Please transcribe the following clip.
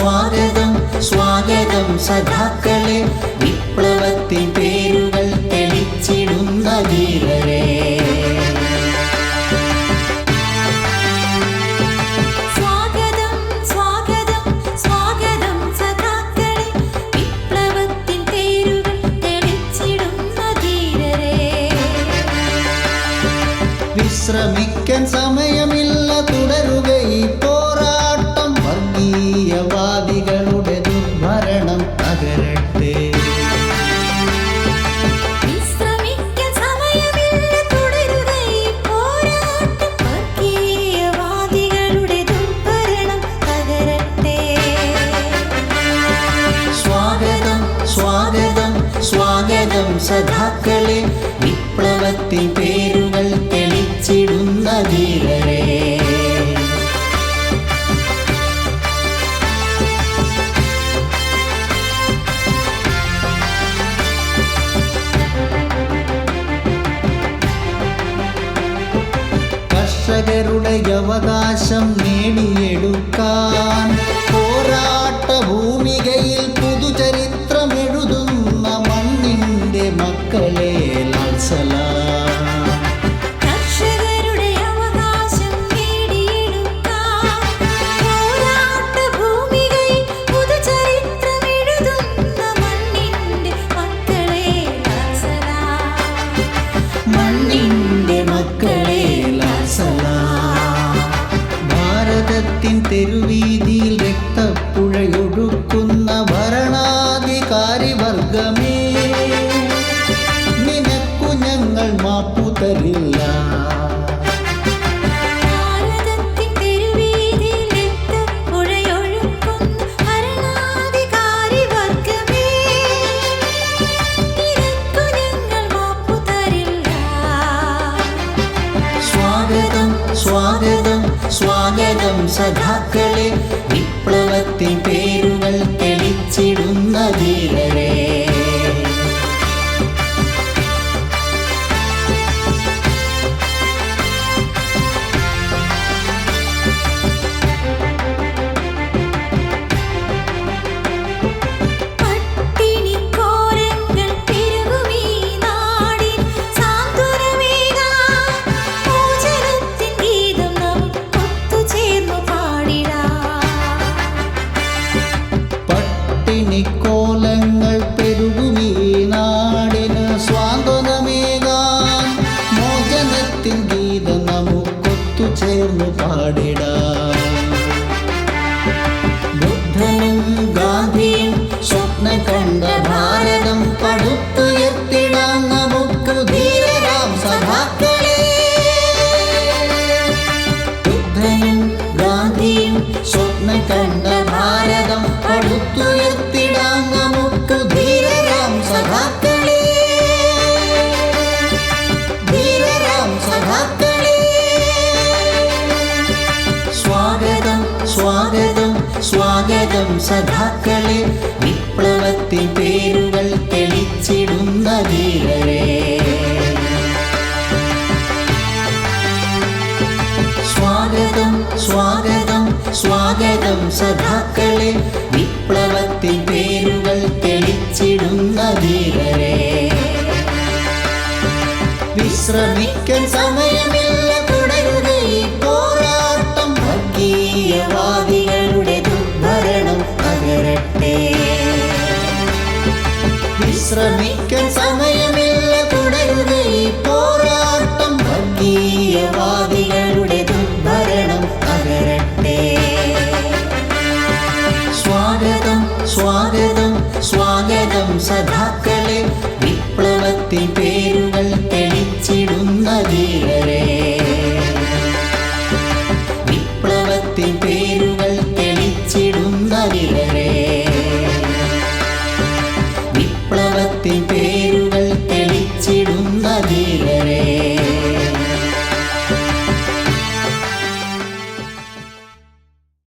സ്വാഗതം സ്വാഗതം സ്വാഗതം സഖാക്കളെ. വിപ്ലവത്തിൻ പേരുകൾ തെളിച്ചിടുന്ന ധീരരെ ശ്രമിക്കാൻ സമയമില്ല. സഖാക്കളെ വിപ്ലവത്തിൻ പേരുകൾ തെളിച്ചിടുന്ന ധീരരെ കർഷകരുടെ അവകാശം നേടിയെടുക്കാൻ al സ്വാഗതം സഖാക്കളെ കണ്ട ഭാരതം പടുത്തുയർത്തിടാം നമുക്ക് ധീരരാം സഖാക്കളെ. ധീരരാം സഖാക്കളെ. സ്വാഗതം സ്വാഗതം സ്വാഗതം സഖാക്കളെ. വിപ്ലവത്തിൻ പേരുകൾ തെളിച്ചിടുന്ന ധീരരെ സ്വാഗതം സ്വാഗതം സ്വാഗതം സഖാക്കളെ. വിപ്ലവത്തിൻ പേരുകൾ തെളിച്ചിടുന്ന ധീരരെ വിശ്രമിക്കാൻ സമയമില്ല തുടരുക ഈ പോരാട്ടം വർഗീയവാദികളുടെ ദുർഭരണം തകരട്ടെ. വിശ്രമിക്കാൻ സമയമില്ല be